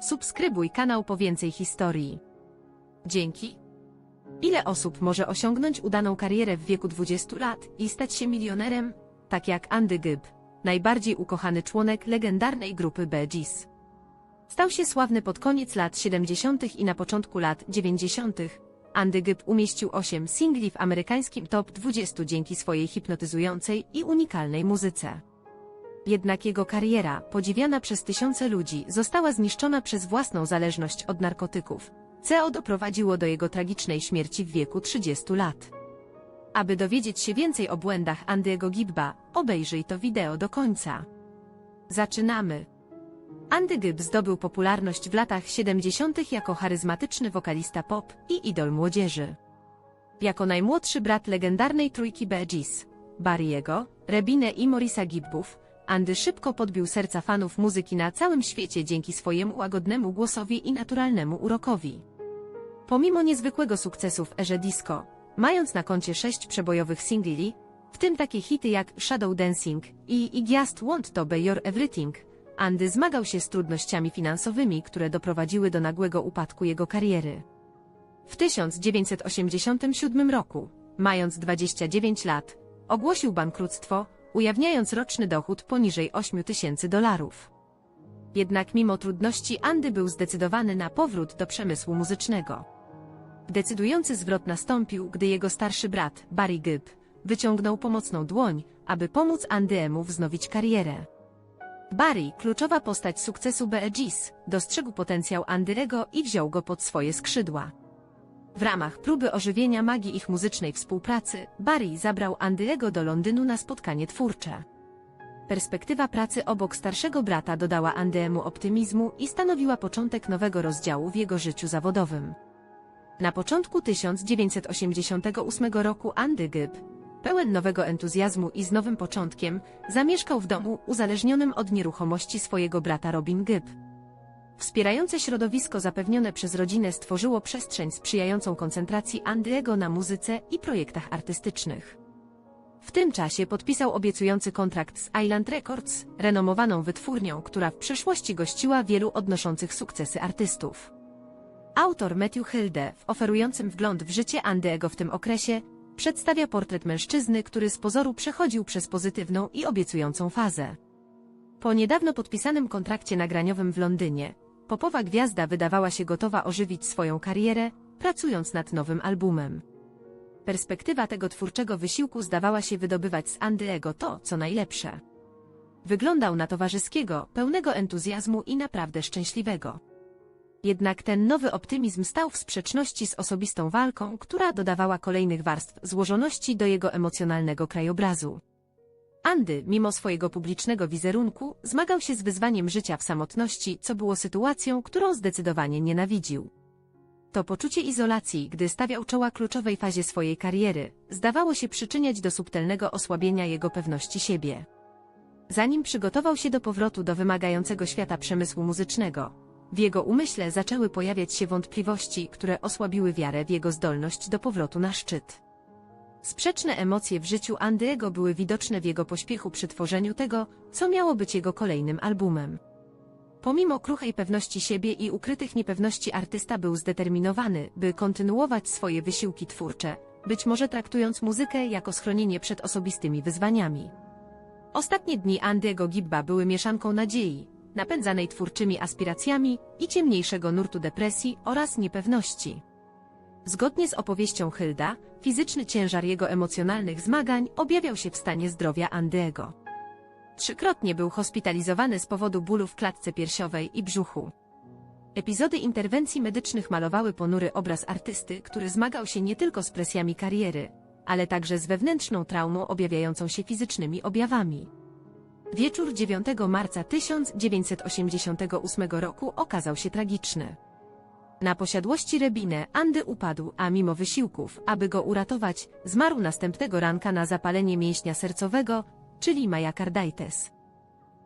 Subskrybuj kanał po więcej historii. Dzięki. Ile osób może osiągnąć udaną karierę w wieku 20 lat i stać się milionerem? Tak jak Andy Gibb, najbardziej ukochany członek legendarnej grupy Bee. Stał się sławny pod koniec lat 70. i na początku lat 90. Andy Gibb umieścił 8 singli w amerykańskim top 20 dzięki swojej hipnotyzującej i unikalnej muzyce. Jednak jego kariera, podziwiana przez tysiące ludzi, została zniszczona przez własną zależność od narkotyków. CO doprowadziło do jego tragicznej śmierci w wieku 30 lat. Aby dowiedzieć się więcej o błędach Andy'ego Gibba, obejrzyj to wideo do końca. Zaczynamy. Andy Gibb zdobył popularność w latach 70. jako charyzmatyczny wokalista pop i idol młodzieży. Jako najmłodszy brat legendarnej trójki Bee Gees, Barry'ego, Rebine i Morisa Gibbów, Andy szybko podbił serca fanów muzyki na całym świecie dzięki swojemu łagodnemu głosowi i naturalnemu urokowi. Pomimo niezwykłego sukcesu w erze disco, mając na koncie sześć przebojowych singli, w tym takie hity jak Shadow Dancing i I Just Want To Be Your Everything, Andy zmagał się z trudnościami finansowymi, które doprowadziły do nagłego upadku jego kariery. W 1987 roku, mając 29 lat, ogłosił bankructwo, ujawniając roczny dochód poniżej 8 tysięcy dolarów. Jednak mimo trudności Andy był zdecydowany na powrót do przemysłu muzycznego. Decydujący zwrot nastąpił, gdy jego starszy brat, Barry Gibb, wyciągnął pomocną dłoń, aby pomóc Andy'emu wznowić karierę. Barry, kluczowa postać sukcesu Bee Gees, dostrzegł potencjał Andy'ego i wziął go pod swoje skrzydła. W ramach próby ożywienia magii ich muzycznej współpracy, Barry zabrał Andy'ego do Londynu na spotkanie twórcze. Perspektywa pracy obok starszego brata dodała Andy'emu optymizmu i stanowiła początek nowego rozdziału w jego życiu zawodowym. Na początku 1988 roku Andy Gibb, pełen nowego entuzjazmu i z nowym początkiem, zamieszkał w domu uzależnionym od nieruchomości swojego brata Robin Gibb. Wspierające środowisko zapewnione przez rodzinę stworzyło przestrzeń sprzyjającą koncentracji Andy'ego na muzyce i projektach artystycznych. W tym czasie podpisał obiecujący kontrakt z Island Records, renomowaną wytwórnią, która w przeszłości gościła wielu odnoszących sukcesy artystów. Autor Matthew Hilde, w oferującym wgląd w życie Andy'ego w tym okresie, przedstawia portret mężczyzny, który z pozoru przechodził przez pozytywną i obiecującą fazę. Po niedawno podpisanym kontrakcie nagraniowym w Londynie, popowa gwiazda wydawała się gotowa ożywić swoją karierę, pracując nad nowym albumem. Perspektywa tego twórczego wysiłku zdawała się wydobywać z Andy'ego to, co najlepsze. Wyglądał na towarzyskiego, pełnego entuzjazmu i naprawdę szczęśliwego. Jednak ten nowy optymizm stał w sprzeczności z osobistą walką, która dodawała kolejnych warstw złożoności do jego emocjonalnego krajobrazu. Andy, mimo swojego publicznego wizerunku, zmagał się z wyzwaniem życia w samotności, co było sytuacją, którą zdecydowanie nienawidził. To poczucie izolacji, gdy stawiał czoła kluczowej fazie swojej kariery, zdawało się przyczyniać do subtelnego osłabienia jego pewności siebie. Zanim przygotował się do powrotu do wymagającego świata przemysłu muzycznego, w jego umyśle zaczęły pojawiać się wątpliwości, które osłabiły wiarę w jego zdolność do powrotu na szczyt. Sprzeczne emocje w życiu Andy'ego były widoczne w jego pośpiechu przy tworzeniu tego, co miało być jego kolejnym albumem. Pomimo kruchej pewności siebie i ukrytych niepewności artysta był zdeterminowany, by kontynuować swoje wysiłki twórcze, być może traktując muzykę jako schronienie przed osobistymi wyzwaniami. Ostatnie dni Andy'ego Gibba były mieszanką nadziei, napędzanej twórczymi aspiracjami i ciemniejszego nurtu depresji oraz niepewności. Zgodnie z opowieścią Hilda, fizyczny ciężar jego emocjonalnych zmagań objawiał się w stanie zdrowia Andy'ego. Trzykrotnie był hospitalizowany z powodu bólu w klatce piersiowej i brzuchu. Epizody interwencji medycznych malowały ponury obraz artysty, który zmagał się nie tylko z presjami kariery, ale także z wewnętrzną traumą objawiającą się fizycznymi objawami. Wieczór 9 marca 1988 roku okazał się tragiczny. Na posiadłości Rebine Andy upadł, a mimo wysiłków, aby go uratować, zmarł następnego ranka na zapalenie mięśnia sercowego, czyli myocarditis.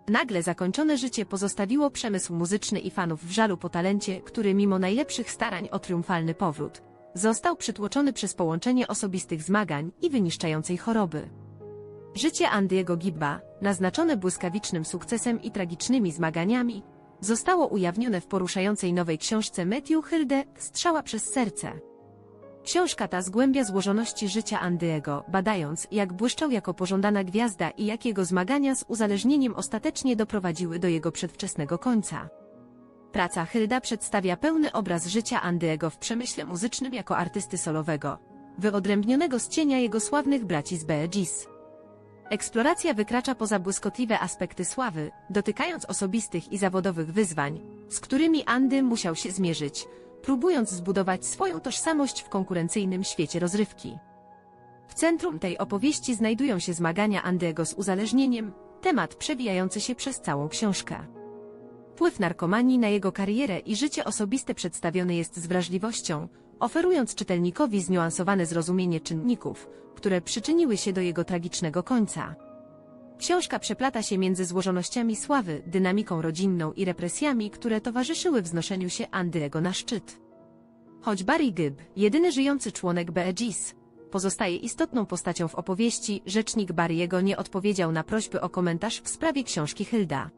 Nagle zakończone życie pozostawiło przemysł muzyczny i fanów w żalu po talencie, który mimo najlepszych starań o triumfalny powrót, został przytłoczony przez połączenie osobistych zmagań i wyniszczającej choroby. Życie Andy'ego Gibba, naznaczone błyskawicznym sukcesem i tragicznymi zmaganiami, zostało ujawnione w poruszającej nowej książce Matthew Hilde Strzała przez serce. Książka ta zgłębia złożoności życia Andyego, badając, jak błyszczał jako pożądana gwiazda i jak jego zmagania z uzależnieniem ostatecznie doprowadziły do jego przedwczesnego końca. Praca Hilda przedstawia pełny obraz życia Andyego w przemyśle muzycznym jako artysty solowego, wyodrębnionego z cienia jego sławnych braci z Bee. Eksploracja wykracza poza błyskotliwe aspekty sławy, dotykając osobistych i zawodowych wyzwań, z którymi Andy musiał się zmierzyć, próbując zbudować swoją tożsamość w konkurencyjnym świecie rozrywki. W centrum tej opowieści znajdują się zmagania Andyego z uzależnieniem, temat przewijający się przez całą książkę. Wpływ narkomanii na jego karierę i życie osobiste przedstawiony jest z wrażliwością, oferując czytelnikowi zniuansowane zrozumienie czynników, które przyczyniły się do jego tragicznego końca. Książka przeplata się między złożonościami sławy, dynamiką rodzinną i represjami, które towarzyszyły wznoszeniu się Andyego na szczyt. Choć Barry Gibb, jedyny żyjący członek Bee Gees, pozostaje istotną postacią w opowieści, rzecznik Barry'ego nie odpowiedział na prośby o komentarz w sprawie książki Hilda.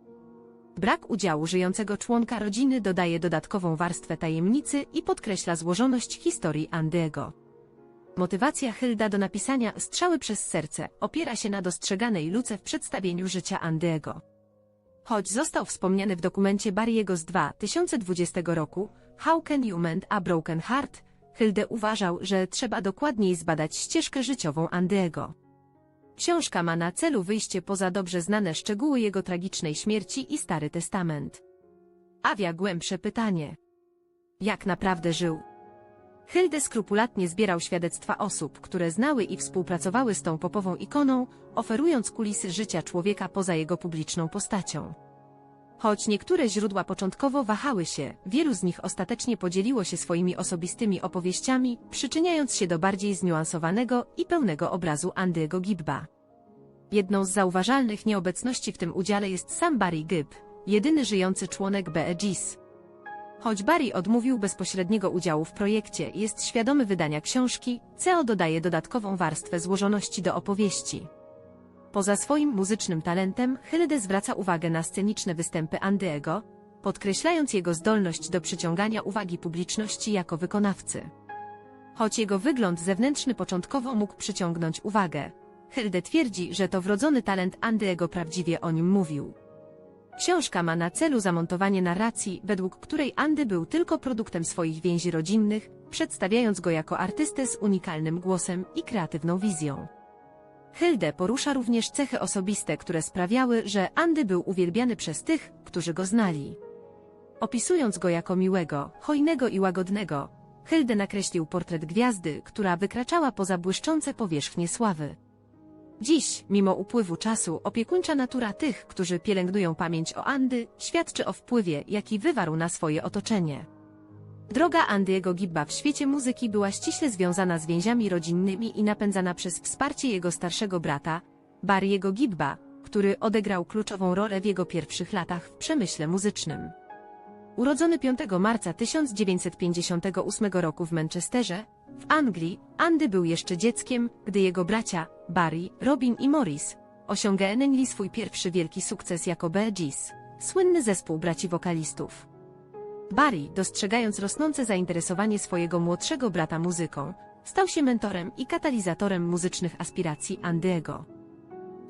Brak udziału żyjącego członka rodziny dodaje dodatkową warstwę tajemnicy i podkreśla złożoność historii Andyego. Motywacja Hilda do napisania Strzały przez serce opiera się na dostrzeganej luce w przedstawieniu życia Andyego. Choć został wspomniany w dokumencie Barry'ego z 2020 roku How Can You Mend a Broken Heart, Hilde uważał, że trzeba dokładniej zbadać ścieżkę życiową Andyego. Książka ma na celu wyjście poza dobrze znane szczegóły jego tragicznej śmierci i Stary Testament. Awia głębsze pytanie. Jak naprawdę żył? Hilde skrupulatnie zbierał świadectwa osób, które znały i współpracowały z tą popową ikoną, oferując kulisy życia człowieka poza jego publiczną postacią. Choć niektóre źródła początkowo wahały się, wielu z nich ostatecznie podzieliło się swoimi osobistymi opowieściami, przyczyniając się do bardziej zniuansowanego i pełnego obrazu Andy'ego Gibba. Jedną z zauważalnych nieobecności w tym udziale jest sam Barry Gibb, jedyny żyjący członek Bee Gees. Choć Barry odmówił bezpośredniego udziału w projekcie, jest świadomy wydania książki, CO dodaje dodatkową warstwę złożoności do opowieści. Poza swoim muzycznym talentem, Hilde zwraca uwagę na sceniczne występy Andyego, podkreślając jego zdolność do przyciągania uwagi publiczności jako wykonawcy. Choć jego wygląd zewnętrzny początkowo mógł przyciągnąć uwagę, Hilde twierdzi, że to wrodzony talent Andyego prawdziwie o nim mówił. Książka ma na celu zamontowanie narracji, według której Andy był tylko produktem swoich więzi rodzinnych, przedstawiając go jako artystę z unikalnym głosem i kreatywną wizją. Hilde porusza również cechy osobiste, które sprawiały, że Andy był uwielbiany przez tych, którzy go znali. Opisując go jako miłego, hojnego i łagodnego, Hilde nakreślił portret gwiazdy, która wykraczała poza błyszczące powierzchnie sławy. Dziś, mimo upływu czasu, opiekuńcza natura tych, którzy pielęgnują pamięć o Andy, świadczy o wpływie, jaki wywarł na swoje otoczenie. Droga Andy'ego Gibba w świecie muzyki była ściśle związana z więziami rodzinnymi i napędzana przez wsparcie jego starszego brata, Barry'ego Gibba, który odegrał kluczową rolę w jego pierwszych latach w przemyśle muzycznym. Urodzony 5 marca 1958 roku w Manchesterze, w Anglii, Andy był jeszcze dzieckiem, gdy jego bracia, Barry, Robin i Morris, osiągnęli swój pierwszy wielki sukces jako Bee Gees, słynny zespół braci wokalistów. Barry, dostrzegając rosnące zainteresowanie swojego młodszego brata muzyką, stał się mentorem i katalizatorem muzycznych aspiracji Andyego.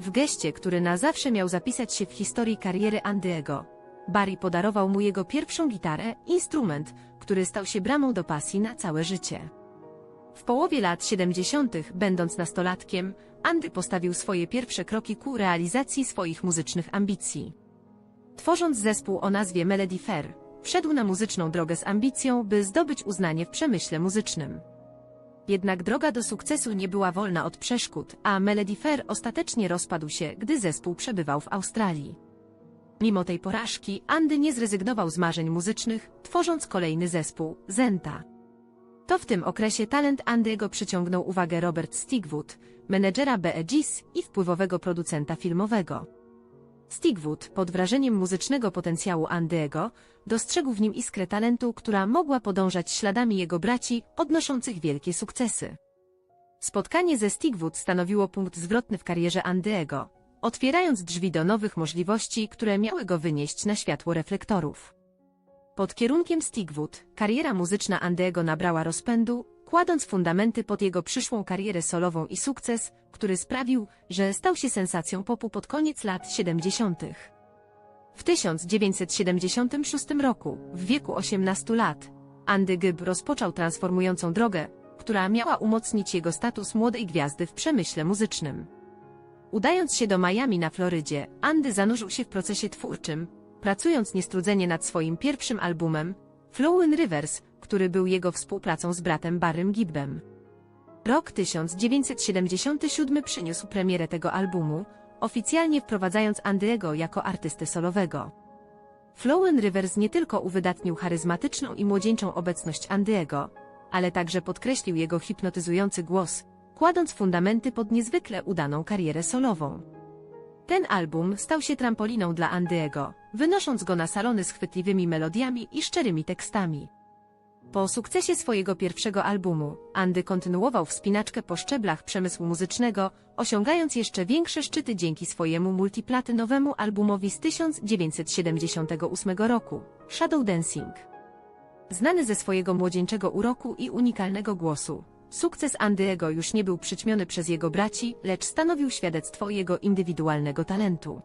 W geście, który na zawsze miał zapisać się w historii kariery Andyego, Barry podarował mu jego pierwszą gitarę, instrument, który stał się bramą do pasji na całe życie. W połowie lat 70., będąc nastolatkiem, Andy postawił swoje pierwsze kroki ku realizacji swoich muzycznych ambicji. Tworząc zespół o nazwie Melody Fair, wszedł na muzyczną drogę z ambicją, by zdobyć uznanie w przemyśle muzycznym. Jednak droga do sukcesu nie była wolna od przeszkód, a Melody Fair ostatecznie rozpadł się, gdy zespół przebywał w Australii. Mimo tej porażki, Andy nie zrezygnował z marzeń muzycznych, tworząc kolejny zespół, Zenta. To w tym okresie talent Andy'ego przyciągnął uwagę Robert Stigwood, menedżera Bee Gees i wpływowego producenta filmowego. Stigwood, pod wrażeniem muzycznego potencjału Andy'ego, dostrzegł w nim iskrę talentu, która mogła podążać śladami jego braci, odnoszących wielkie sukcesy. Spotkanie ze Stigwood stanowiło punkt zwrotny w karierze Andy'ego. otwierając drzwi do nowych możliwości, które miały go wynieść na światło reflektorów. Pod kierunkiem Stigwood kariera muzyczna Andy'ego nabrała rozpędu, kładąc fundamenty pod jego przyszłą karierę solową i sukces, który sprawił, że stał się sensacją popu pod koniec lat 70. W 1976 roku, w wieku 18 lat, Andy Gibb rozpoczął transformującą drogę, która miała umocnić jego status młodej gwiazdy w przemyśle muzycznym. Udając się do Miami na Florydzie, Andy zanurzył się w procesie twórczym, pracując niestrudzenie nad swoim pierwszym albumem, Flowin' Rivers, który był jego współpracą z bratem Barrym Gibbem. Rok 1977 przyniósł premierę tego albumu, oficjalnie wprowadzając Andy'ego jako artystę solowego. Flowin' Rivers nie tylko uwydatnił charyzmatyczną i młodzieńczą obecność Andy'ego, ale także podkreślił jego hipnotyzujący głos, kładąc fundamenty pod niezwykle udaną karierę solową. Ten album stał się trampoliną dla Andy'ego, wynosząc go na salony z chwytliwymi melodiami i szczerymi tekstami. Po sukcesie swojego pierwszego albumu, Andy kontynuował wspinaczkę po szczeblach przemysłu muzycznego, osiągając jeszcze większe szczyty dzięki swojemu multiplatynowemu albumowi z 1978 roku, Shadow Dancing. Znany ze swojego młodzieńczego uroku i unikalnego głosu, sukces Andy'ego już nie był przyćmiony przez jego braci, lecz stanowił świadectwo jego indywidualnego talentu.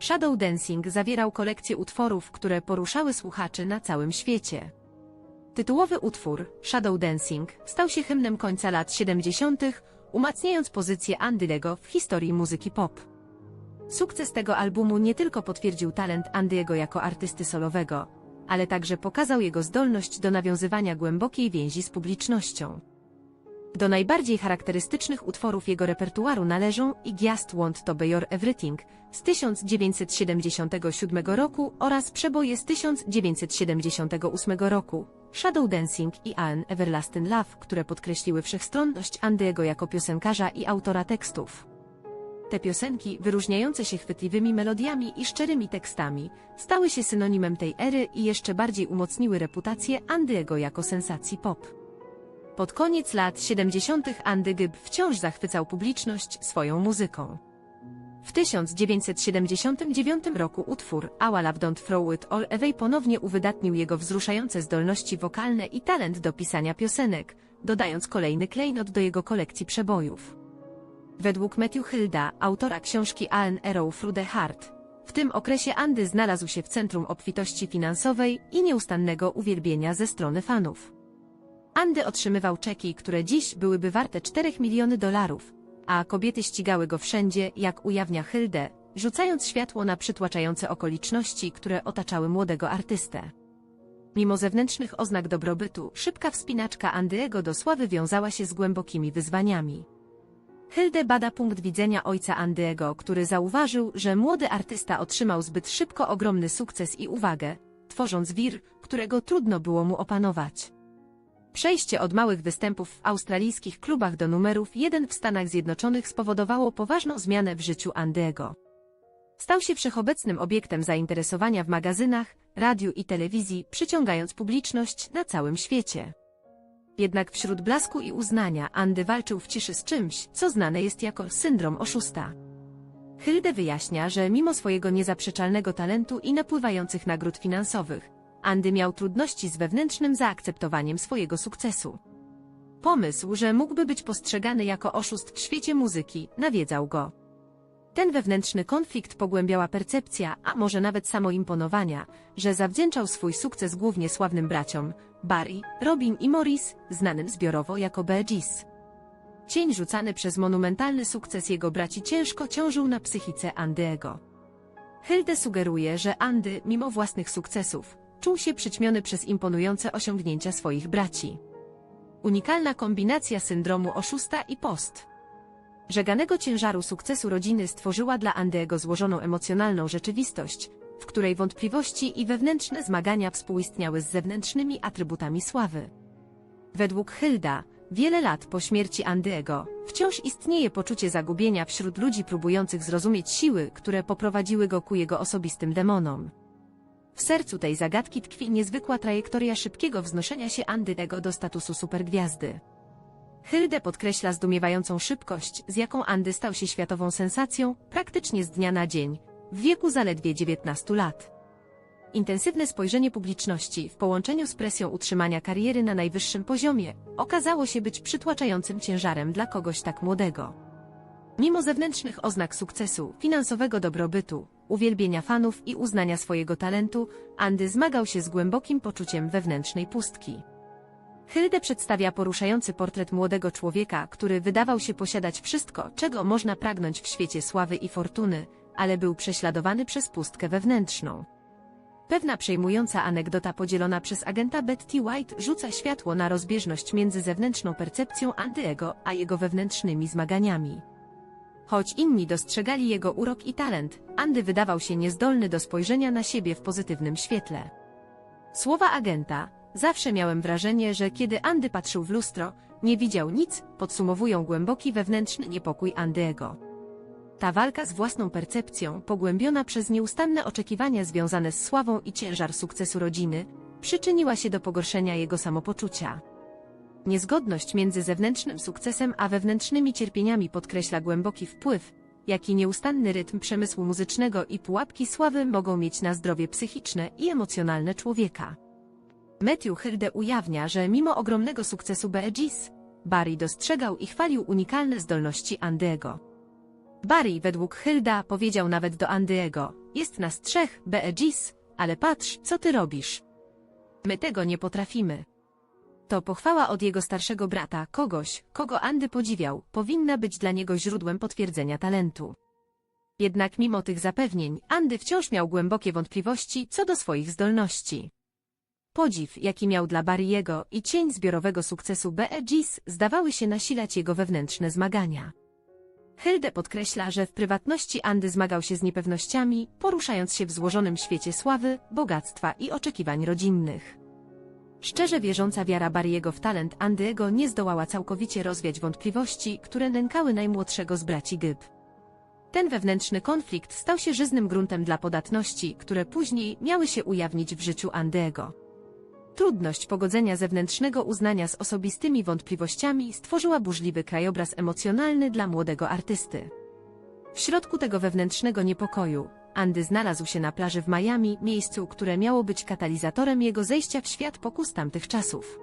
Shadow Dancing zawierał kolekcję utworów, które poruszały słuchaczy na całym świecie. Tytułowy utwór, Shadow Dancing, stał się hymnem końca lat 70., umacniając pozycję Andy'ego w historii muzyki pop. Sukces tego albumu nie tylko potwierdził talent Andy'ego jako artysty solowego, ale także pokazał jego zdolność do nawiązywania głębokiej więzi z publicznością. Do najbardziej charakterystycznych utworów jego repertuaru należą I Just Want to Be Your Everything z 1977 roku oraz przeboje z 1978 roku, Shadow Dancing i An Everlasting Love, które podkreśliły wszechstronność Andy'ego jako piosenkarza i autora tekstów. Te piosenki, wyróżniające się chwytliwymi melodiami i szczerymi tekstami, stały się synonimem tej ery i jeszcze bardziej umocniły reputację Andy'ego jako sensacji pop. Pod koniec lat 70. Andy Gibb wciąż zachwycał publiczność swoją muzyką. W 1979 roku utwór Our Love Don't Throw It All Away ponownie uwydatnił jego wzruszające zdolności wokalne i talent do pisania piosenek, dodając kolejny klejnot do jego kolekcji przebojów. Według Matthew Hilda, autora książki Allen Arrow Through the Heart, w tym okresie Andy znalazł się w centrum obfitości finansowej i nieustannego uwielbienia ze strony fanów. Andy otrzymywał czeki, które dziś byłyby warte 4 miliony dolarów, a kobiety ścigały go wszędzie, jak ujawnia Hilde, rzucając światło na przytłaczające okoliczności, które otaczały młodego artystę. Mimo zewnętrznych oznak dobrobytu, szybka wspinaczka Andy'ego do sławy wiązała się z głębokimi wyzwaniami. Hilde bada punkt widzenia ojca Andy'ego, który zauważył, że młody artysta otrzymał zbyt szybko ogromny sukces i uwagę, tworząc wir, którego trudno było mu opanować. Przejście od małych występów w australijskich klubach do numerów jeden w Stanach Zjednoczonych spowodowało poważną zmianę w życiu Andy'ego. Stał się wszechobecnym obiektem zainteresowania w magazynach, radiu i telewizji, przyciągając publiczność na całym świecie. Jednak wśród blasku i uznania Andy walczył w ciszy z czymś, co znane jest jako syndrom oszusta. Hilde wyjaśnia, że mimo swojego niezaprzeczalnego talentu i napływających nagród finansowych, Andy miał trudności z wewnętrznym zaakceptowaniem swojego sukcesu. Pomysł, że mógłby być postrzegany jako oszust w świecie muzyki, nawiedzał go. Ten wewnętrzny konflikt pogłębiała percepcja, a może nawet samoimponowania, że zawdzięczał swój sukces głównie sławnym braciom Barry, Robin i Morris, znanym zbiorowo jako Bee Gees. Cień rzucany przez monumentalny sukces jego braci ciężko ciążył na psychice Andy'ego. Hilde sugeruje, że Andy, mimo własnych sukcesów, czuł się przyćmiony przez imponujące osiągnięcia swoich braci. Unikalna kombinacja syndromu oszusta i post. Żeganego ciężaru sukcesu rodziny stworzyła dla Andy'ego złożoną emocjonalną rzeczywistość, w której wątpliwości i wewnętrzne zmagania współistniały z zewnętrznymi atrybutami sławy. Według Hilda, wiele lat po śmierci Andy'ego, wciąż istnieje poczucie zagubienia wśród ludzi próbujących zrozumieć siły, które poprowadziły go ku jego osobistym demonom. W sercu tej zagadki tkwi niezwykła trajektoria szybkiego wznoszenia się Andy'ego do statusu supergwiazdy. Hilde podkreśla zdumiewającą szybkość, z jaką Andy stał się światową sensacją, praktycznie z dnia na dzień, w wieku zaledwie 19 lat. Intensywne spojrzenie publiczności w połączeniu z presją utrzymania kariery na najwyższym poziomie okazało się być przytłaczającym ciężarem dla kogoś tak młodego. Mimo zewnętrznych oznak sukcesu, finansowego dobrobytu, uwielbienia fanów i uznania swojego talentu, Andy zmagał się z głębokim poczuciem wewnętrznej pustki. Hilde przedstawia poruszający portret młodego człowieka, który wydawał się posiadać wszystko, czego można pragnąć w świecie sławy i fortuny, ale był prześladowany przez pustkę wewnętrzną. Pewna przejmująca anegdota podzielona przez agenta Betty White rzuca światło na rozbieżność między zewnętrzną percepcją Andyego a jego wewnętrznymi zmaganiami. Choć inni dostrzegali jego urok i talent, Andy wydawał się niezdolny do spojrzenia na siebie w pozytywnym świetle. Słowa agenta, zawsze miałem wrażenie, że kiedy Andy patrzył w lustro, nie widział nic, podsumowują głęboki wewnętrzny niepokój Andyego. Ta walka z własną percepcją, pogłębiona przez nieustanne oczekiwania związane z sławą i ciężar sukcesu rodziny, przyczyniła się do pogorszenia jego samopoczucia. Niezgodność między zewnętrznym sukcesem a wewnętrznymi cierpieniami podkreśla głęboki wpływ, jaki nieustanny rytm przemysłu muzycznego i pułapki sławy mogą mieć na zdrowie psychiczne i emocjonalne człowieka. Matthew Hilde ujawnia, że mimo ogromnego sukcesu Bee Gees, Barry dostrzegał i chwalił unikalne zdolności Andy'ego. Barry według Hilda powiedział nawet do Andy'ego, jest nas trzech, Bee Gees, ale patrz, co ty robisz. My tego nie potrafimy. To pochwała od jego starszego brata, kogoś, kogo Andy podziwiał, powinna być dla niego źródłem potwierdzenia talentu. Jednak mimo tych zapewnień, Andy wciąż miał głębokie wątpliwości co do swoich zdolności. Podziw, jaki miał dla Barry'ego i cień zbiorowego sukcesu Bee Gees zdawały się nasilać jego wewnętrzne zmagania. Hilde podkreśla, że w prywatności Andy zmagał się z niepewnościami, poruszając się w złożonym świecie sławy, bogactwa i oczekiwań rodzinnych. Szczerze wierząca wiara Barry'ego w talent Andy'ego nie zdołała całkowicie rozwiać wątpliwości, które nękały najmłodszego z braci Gyb. Ten wewnętrzny konflikt stał się żyznym gruntem dla podatności, które później miały się ujawnić w życiu Andy'ego. Trudność pogodzenia zewnętrznego uznania z osobistymi wątpliwościami stworzyła burzliwy krajobraz emocjonalny dla młodego artysty. W środku tego wewnętrznego niepokoju, Andy znalazł się na plaży w Miami, miejscu, które miało być katalizatorem jego zejścia w świat pokus tamtych czasów.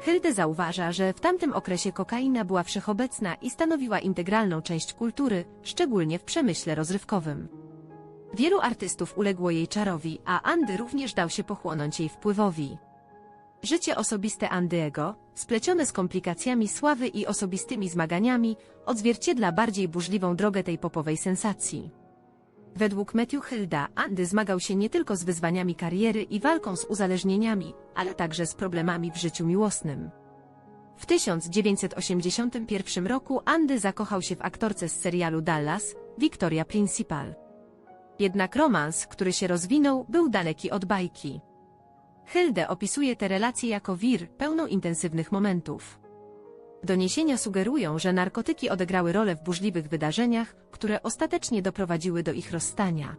Hilde zauważa, że w tamtym okresie kokaina była wszechobecna i stanowiła integralną część kultury, szczególnie w przemyśle rozrywkowym. Wielu artystów uległo jej czarowi, a Andy również dał się pochłonąć jej wpływowi. Życie osobiste Andyego, splecione z komplikacjami sławy i osobistymi zmaganiami, odzwierciedla bardziej burzliwą drogę tej popowej sensacji. Według Matthew Hilda, Andy zmagał się nie tylko z wyzwaniami kariery i walką z uzależnieniami, ale także z problemami w życiu miłosnym. W 1981 roku Andy zakochał się w aktorce z serialu Dallas, Victoria Principal. Jednak romans, który się rozwinął, był daleki od bajki. Hilde opisuje te relacje jako wir, pełną intensywnych momentów. Doniesienia sugerują, że narkotyki odegrały rolę w burzliwych wydarzeniach, które ostatecznie doprowadziły do ich rozstania.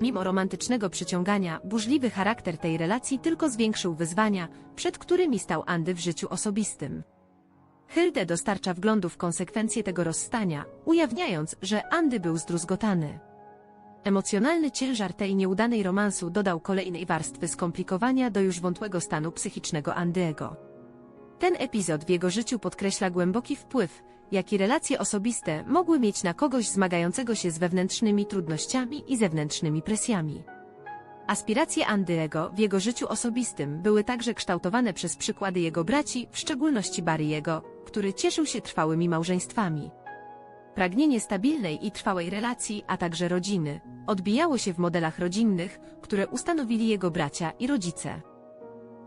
Mimo romantycznego przyciągania, burzliwy charakter tej relacji tylko zwiększył wyzwania, przed którymi stał Andy w życiu osobistym. Hilde dostarcza wglądu w konsekwencje tego rozstania, ujawniając, że Andy był zdruzgotany. Emocjonalny ciężar tej nieudanej romansu dodał kolejnej warstwy skomplikowania do już wątłego stanu psychicznego Andy'ego. Ten epizod w jego życiu podkreśla głęboki wpływ, jaki relacje osobiste mogły mieć na kogoś zmagającego się z wewnętrznymi trudnościami i zewnętrznymi presjami. Aspiracje Andy'ego w jego życiu osobistym były także kształtowane przez przykłady jego braci, w szczególności Barry'ego, który cieszył się trwałymi małżeństwami. Pragnienie stabilnej i trwałej relacji, a także rodziny, odbijało się w modelach rodzinnych, które ustanowili jego bracia i rodzice.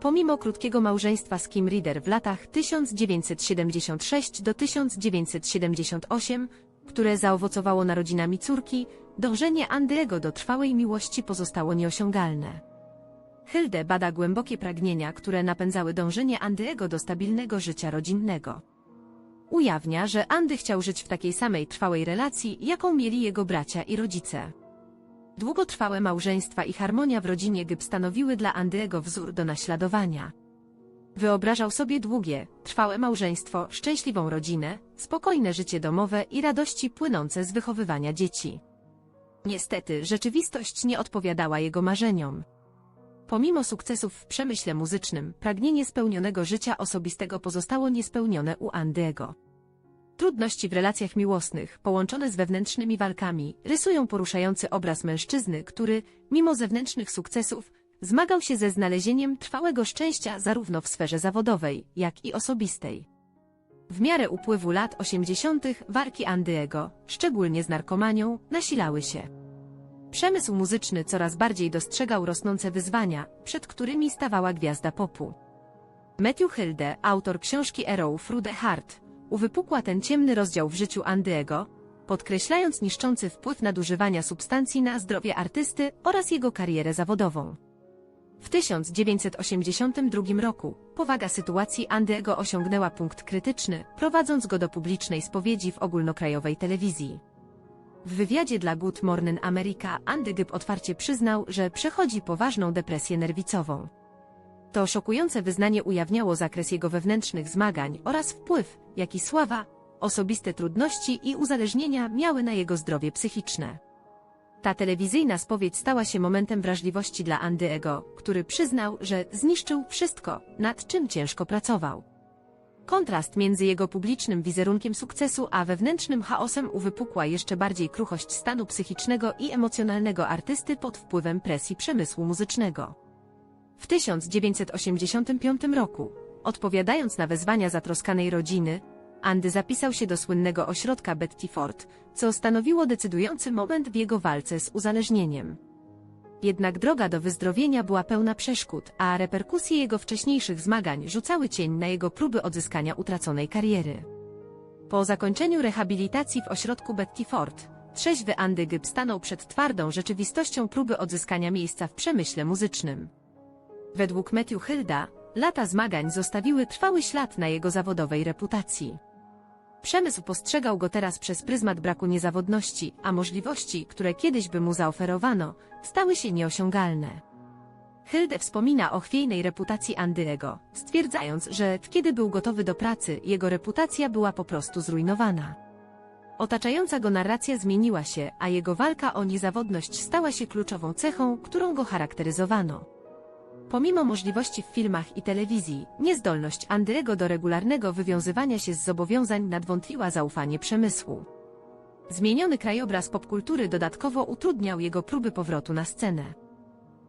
Pomimo krótkiego małżeństwa z Kim Reader w latach 1976 do 1978, które zaowocowało narodzinami córki, dążenie Andy'ego do trwałej miłości pozostało nieosiągalne. Hilde bada głębokie pragnienia, które napędzały dążenie Andy'ego do stabilnego życia rodzinnego. Ujawnia, że Andy chciał żyć w takiej samej trwałej relacji, jaką mieli jego bracia i rodzice. Długotrwałe małżeństwa i harmonia w rodzinie Gyb stanowiły dla Andy'ego wzór do naśladowania. Wyobrażał sobie długie, trwałe małżeństwo, szczęśliwą rodzinę, spokojne życie domowe i radości płynące z wychowywania dzieci. Niestety, rzeczywistość nie odpowiadała jego marzeniom. Pomimo sukcesów w przemyśle muzycznym, pragnienie spełnionego życia osobistego pozostało niespełnione u Andyego. Trudności w relacjach miłosnych, połączone z wewnętrznymi walkami, rysują poruszający obraz mężczyzny, który, mimo zewnętrznych sukcesów, zmagał się ze znalezieniem trwałego szczęścia zarówno w sferze zawodowej, jak i osobistej. W miarę upływu lat 80. walki Andyego, szczególnie z narkomanią, nasilały się. Przemysł muzyczny coraz bardziej dostrzegał rosnące wyzwania, przed którymi stawała gwiazda popu. Matthew Hilde, autor książki Arrow Through the Heart, uwypukła ten ciemny rozdział w życiu Andyego, podkreślając niszczący wpływ nadużywania substancji na zdrowie artysty oraz jego karierę zawodową. W 1982 roku powaga sytuacji Andyego osiągnęła punkt krytyczny, prowadząc go do publicznej spowiedzi w ogólnokrajowej telewizji. W wywiadzie dla Good Morning America Andy Gibb otwarcie przyznał, że przechodzi poważną depresję nerwicową. To szokujące wyznanie ujawniało zakres jego wewnętrznych zmagań oraz wpływ, jaki sława, osobiste trudności i uzależnienia miały na jego zdrowie psychiczne. Ta telewizyjna spowiedź stała się momentem wrażliwości dla Andyego, który przyznał, że zniszczył wszystko, nad czym ciężko pracował. Kontrast między jego publicznym wizerunkiem sukcesu a wewnętrznym chaosem uwypukła jeszcze bardziej kruchość stanu psychicznego i emocjonalnego artysty pod wpływem presji przemysłu muzycznego. W 1985 roku, odpowiadając na wezwania zatroskanej rodziny, Andy zapisał się do słynnego ośrodka Betty Ford, co stanowiło decydujący moment w jego walce z uzależnieniem. Jednak droga do wyzdrowienia była pełna przeszkód, a reperkusje jego wcześniejszych zmagań rzucały cień na jego próby odzyskania utraconej kariery. Po zakończeniu rehabilitacji w ośrodku Betty Ford, trzeźwy Andy Gibb stanął przed twardą rzeczywistością próby odzyskania miejsca w przemyśle muzycznym. Według Matthew Hilda, lata zmagań zostawiły trwały ślad na jego zawodowej reputacji. Przemysł postrzegał go teraz przez pryzmat braku niezawodności, a możliwości, które kiedyś by mu zaoferowano, stały się nieosiągalne. Hilde wspomina o chwiejnej reputacji Andyego, stwierdzając, że kiedy był gotowy do pracy, jego reputacja była po prostu zrujnowana. Otaczająca go narracja zmieniła się, a jego walka o niezawodność stała się kluczową cechą, którą go charakteryzowano. Pomimo możliwości w filmach i telewizji, niezdolność Andryego do regularnego wywiązywania się z zobowiązań nadwątliła zaufanie przemysłu. Zmieniony krajobraz popkultury dodatkowo utrudniał jego próby powrotu na scenę.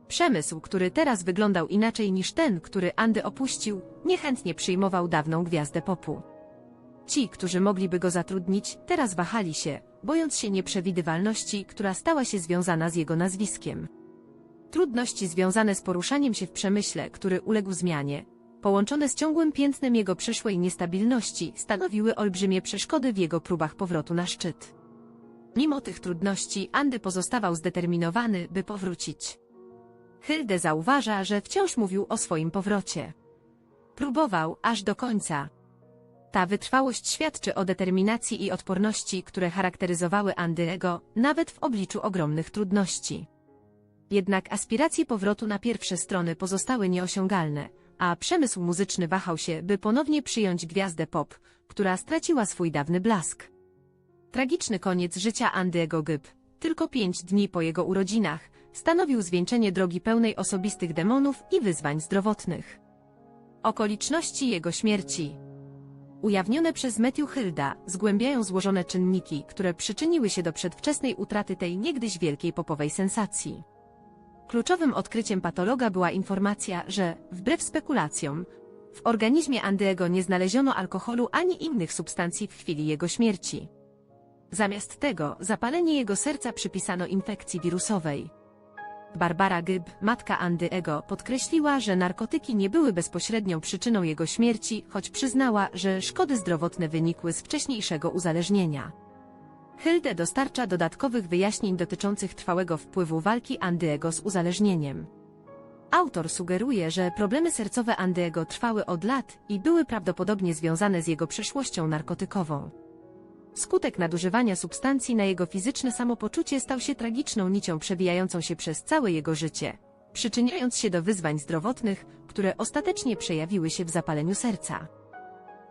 Przemysł, który teraz wyglądał inaczej niż ten, który Andy opuścił, niechętnie przyjmował dawną gwiazdę popu. Ci, którzy mogliby go zatrudnić, teraz wahali się, bojąc się nieprzewidywalności, która stała się związana z jego nazwiskiem. Trudności związane z poruszaniem się w przemyśle, który uległ zmianie, połączone z ciągłym piętnem jego przyszłej niestabilności, stanowiły olbrzymie przeszkody w jego próbach powrotu na szczyt. Mimo tych trudności, Andy pozostawał zdeterminowany, by powrócić. Hilde zauważa, że wciąż mówił o swoim powrocie. Próbował, aż do końca. Ta wytrwałość świadczy o determinacji i odporności, które charakteryzowały Andy'ego, nawet w obliczu ogromnych trudności. Jednak aspiracje powrotu na pierwsze strony pozostały nieosiągalne, a przemysł muzyczny wahał się, by ponownie przyjąć gwiazdę pop, która straciła swój dawny blask. Tragiczny koniec życia Andy'ego Gibb, tylko pięć dni po jego urodzinach, stanowił zwieńczenie drogi pełnej osobistych demonów i wyzwań zdrowotnych. Okoliczności jego śmierci Ujawnione przez Matthew Hilda zgłębiają złożone czynniki, które przyczyniły się do przedwczesnej utraty tej niegdyś wielkiej popowej sensacji. Kluczowym odkryciem patologa była informacja, że, wbrew spekulacjom, w organizmie Andyego nie znaleziono alkoholu ani innych substancji w chwili jego śmierci. Zamiast tego, zapalenie jego serca przypisano infekcji wirusowej. Barbara Gibb, matka Andyego, podkreśliła, że narkotyki nie były bezpośrednią przyczyną jego śmierci, choć przyznała, że szkody zdrowotne wynikły z wcześniejszego uzależnienia. Hilde dostarcza dodatkowych wyjaśnień dotyczących trwałego wpływu walki Andyego z uzależnieniem. Autor sugeruje, że problemy sercowe Andyego trwały od lat i były prawdopodobnie związane z jego przeszłością narkotykową. Skutek nadużywania substancji na jego fizyczne samopoczucie stał się tragiczną nicią przewijającą się przez całe jego życie, przyczyniając się do wyzwań zdrowotnych, które ostatecznie przejawiły się w zapaleniu serca.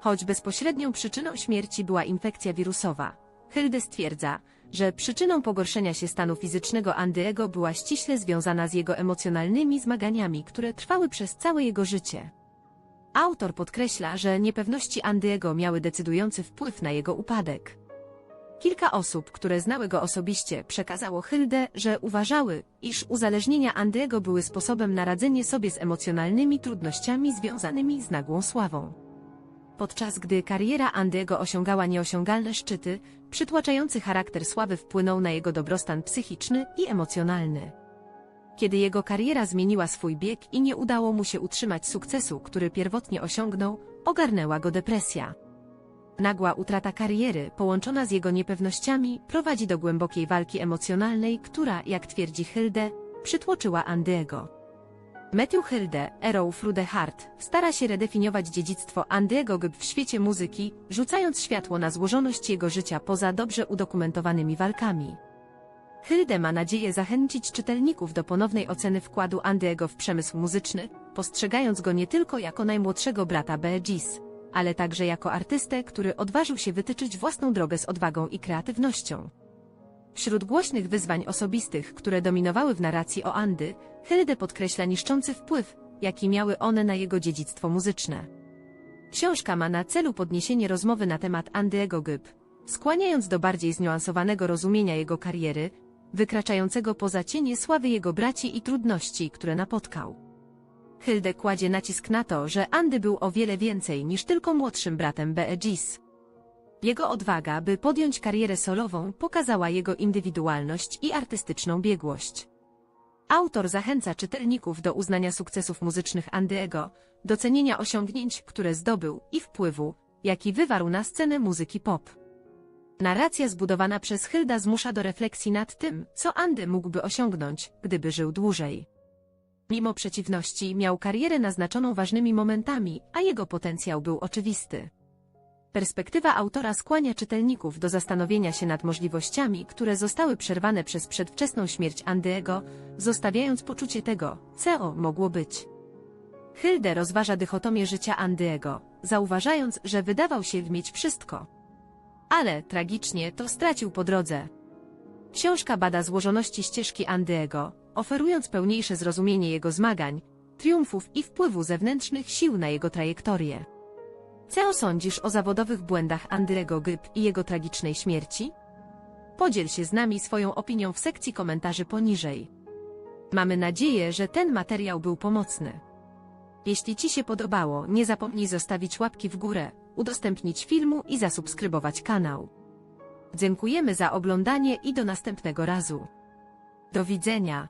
Choć bezpośrednią przyczyną śmierci była infekcja wirusowa, Hilde stwierdza, że przyczyną pogorszenia się stanu fizycznego Andyego była ściśle związana z jego emocjonalnymi zmaganiami, które trwały przez całe jego życie. Autor podkreśla, że niepewności Andyego miały decydujący wpływ na jego upadek. Kilka osób, które znały go osobiście, przekazało Hilde, że uważały, iż uzależnienia Andyego były sposobem na radzenie sobie z emocjonalnymi trudnościami związanymi z nagłą sławą. Podczas gdy kariera Andyego osiągała nieosiągalne szczyty, przytłaczający charakter sławy wpłynął na jego dobrostan psychiczny i emocjonalny. Kiedy jego kariera zmieniła swój bieg i nie udało mu się utrzymać sukcesu, który pierwotnie osiągnął, ogarnęła go depresja. Nagła utrata kariery, połączona z jego niepewnościami, prowadzi do głębokiej walki emocjonalnej, która, jak twierdzi Hilde, przytłoczyła Andyego. Matthew Hilde, Arrow Frude Hart, stara się redefiniować dziedzictwo Andyego Gb w świecie muzyki, rzucając światło na złożoność jego życia poza dobrze udokumentowanymi walkami. Hilde ma nadzieję zachęcić czytelników do ponownej oceny wkładu Andyego w przemysł muzyczny, postrzegając go nie tylko jako najmłodszego brata Bee ale także jako artystę, który odważył się wytyczyć własną drogę z odwagą i kreatywnością. Wśród głośnych wyzwań osobistych, które dominowały w narracji o Andy, Hilde podkreśla niszczący wpływ, jaki miały one na jego dziedzictwo muzyczne. Książka ma na celu podniesienie rozmowy na temat Andy'ego Gyb, skłaniając do bardziej zniuansowanego rozumienia jego kariery, wykraczającego poza cienie sławy jego braci i trudności, które napotkał. Hilde kładzie nacisk na to, że Andy był o wiele więcej niż tylko młodszym bratem Bee Gees. Jego odwaga, by podjąć karierę solową, pokazała jego indywidualność i artystyczną biegłość. Autor zachęca czytelników do uznania sukcesów muzycznych Andy'ego, docenienia osiągnięć, które zdobył i wpływu, jaki wywarł na scenę muzyki pop. Narracja zbudowana przez Hilda zmusza do refleksji nad tym, co Andy mógłby osiągnąć, gdyby żył dłużej. Mimo przeciwności miał karierę naznaczoną ważnymi momentami, a jego potencjał był oczywisty. Perspektywa autora skłania czytelników do zastanowienia się nad możliwościami, które zostały przerwane przez przedwczesną śmierć Andyego, zostawiając poczucie tego, co mogło być. Hilde rozważa dychotomię życia Andyego, zauważając, że wydawał się mieć wszystko. Ale, tragicznie, to stracił po drodze. Książka bada złożoności ścieżki Andyego, oferując pełniejsze zrozumienie jego zmagań, triumfów i wpływu zewnętrznych sił na jego trajektorię. Co sądzisz o zawodowych błędach Andrego Gyb i jego tragicznej śmierci? Podziel się z nami swoją opinią w sekcji komentarzy poniżej. Mamy nadzieję, że ten materiał był pomocny. Jeśli Ci się podobało, nie zapomnij zostawić łapki w górę, udostępnić filmu i zasubskrybować kanał. Dziękujemy za oglądanie i do następnego razu. Do widzenia.